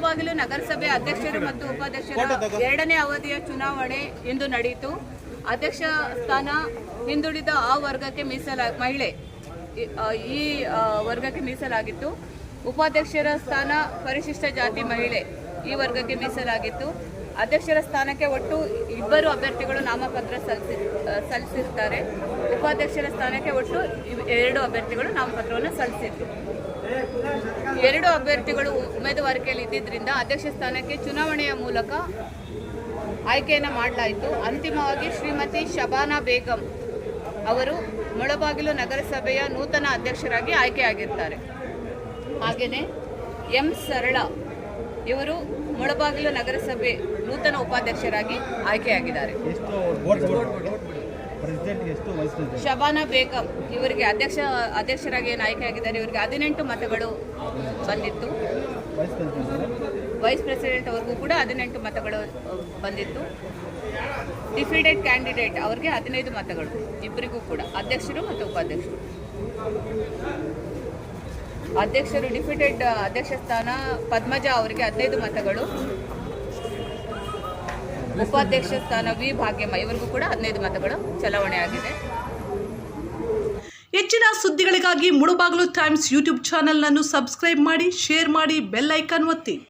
ಮುಳಬಾಗಿಲು ನಗರಸಭೆ ಅಧ್ಯಕ್ಷರು ಮತ್ತು ಉಪಾಧ್ಯಕ್ಷರ ಎರಡನೇ ಅವಧಿಯ ಚುನಾವಣೆ ಇಂದು ನಡೆಯಿತು ಅಧ್ಯಕ್ಷ ಸ್ಥಾನ ಹಿಂದುಳಿದ ಆ ವರ್ಗಕ್ಕೆ ಮೀಸಲ, ಮಹಿಳೆ, ಈ- ವರ್ಗಕ್ಕೆ ಮೀಸಲಾಗಿತ್ತು. ಉಪಾಧ್ಯಕ್ಷರ ಸ್ಥಾನ ಪರಿಶಿಷ್ಟ ಜಾತಿ ಮಹಿಳೆ. ಈ ವರ್ಗಕ್ಕೆ ಮೀಸಲಾಗಿತ್ತು. ಅಧ್ಯಕ್ಷರ ಸ್ಥಾನಕ್ಕೆ ಒಟ್ಟು ಇಬ್ಬರು ಅಭ್ಯರ್ಥಿಗಳು ನಾಮಪತ್ರ ಸಲ್ಲಿಸಿ ಸಲ್ಲಿಸಿರ್ತಾರೆ ಉಪಾಧ್ಯಕ್ಷರ ಸ್ಥಾನಕ್ಕೆ ಒಟ್ಟು ಎರಡು ಅಭ್ಯರ್ಥಿಗಳು ನಾಮಪತ್ರವನ್ನು ಸಲ್ಲಿಸಿದ್ರು. ಎರಡು ಅಭ್ಯರ್ಥಿಗಳು ಉಮೇದುವಾರಿಕೆಯಲ್ಲಿ ಇದ್ದಿದ್ದರಿಂದ ಅಧ್ಯಕ್ಷ ಸ್ಥಾನಕ್ಕೆ ಚುನಾವಣೆಯ ಮೂಲಕ ಆಯ್ಕೆಯನ್ನು ಮಾಡಲಾಯಿತು. ಅಂತಿಮವಾಗಿ ಶ್ರೀಮತಿ ಶಬಾನಾ ಬೇಗಂ ಅವರು ಮುಳಬಾಗಿಲು ನಗರಸಭೆಯ ನೂತನ ಅಧ್ಯಕ್ಷರಾಗಿ ಆಯ್ಕೆಯಾಗಿರ್ತಾರೆ. ಹಾಗೆಯೇ ಎಂ. ಸರಳ ಇವರು ಮುಳಬಾಗಿಲು ನಗರಸಭೆ ನೂತನ ಉಪಾಧ್ಯಕ್ಷರಾಗಿ ಆಯ್ಕೆಯಾಗಿದ್ದಾರೆ. ಶಬಾನಾ ಬೇಗಂ ಇವರಿಗೆ ಅಧ್ಯಕ್ಷ ಅಧ್ಯಕ್ಷರಾಗಿ ಏನು ಆಯ್ಕೆಯಾಗಿದ್ದಾರೆ? ಇವರಿಗೆ ಹದಿನೆಂಟು ಮತಗಳು ಬಂದಿತ್ತು. ವೈಸ್ ಪ್ರೆಸಿಡೆಂಟ್ ಅವ್ರಿಗೂ ಕೂಡ ಹದಿನೆಂಟು ಮತಗಳು ಬಂದಿತ್ತು. ಡಿಫಿಡೆಡ್ ಕ್ಯಾಂಡಿಡೇಟ್ ಅವ್ರಿಗೆ ಹದಿನೈದು ಮತಗಳು ಇಬ್ಬರಿಗೂ ಕೂಡ ಅಧ್ಯಕ್ಷರು ಮತ್ತು ಉಪಾಧ್ಯಕ್ಷರು. ಅಧ್ಯಕ್ಷರು ಡಿಫಿಟೆಡ್ ಅಧ್ಯಕ್ಷ ಸ್ಥಾನ ಪದ್ಮಜ ಅವರಿಗೆ ಹದಿನೈದು ಮತಗಳು. ಉಪಾಧ್ಯಕ್ಷ ಸ್ಥಾನ ವಿ ಭಾಗ್ಯಮ್ಮ, ಇವರಿಗೂ ಕೂಡ ಹದಿನೈದು ಮತಗಳು ಚಲಾವಣೆ ಆಗಿದೆ. ಹೆಚ್ಚಿನ ಸುದ್ದಿಗಳಿಗಾಗಿ ಮುಳುಬಾಗಿಲು ಟೈಮ್ಸ್ ಯೂಟ್ಯೂಬ್ ಚಾನೆಲ್ನನ್ನು ಸಬ್ಸ್ಕ್ರೈಬ್ ಮಾಡಿ, ಶೇರ್ ಮಾಡಿ, ಬೆಲ್ ಐಕಾನ್ ಒತ್ತಿ.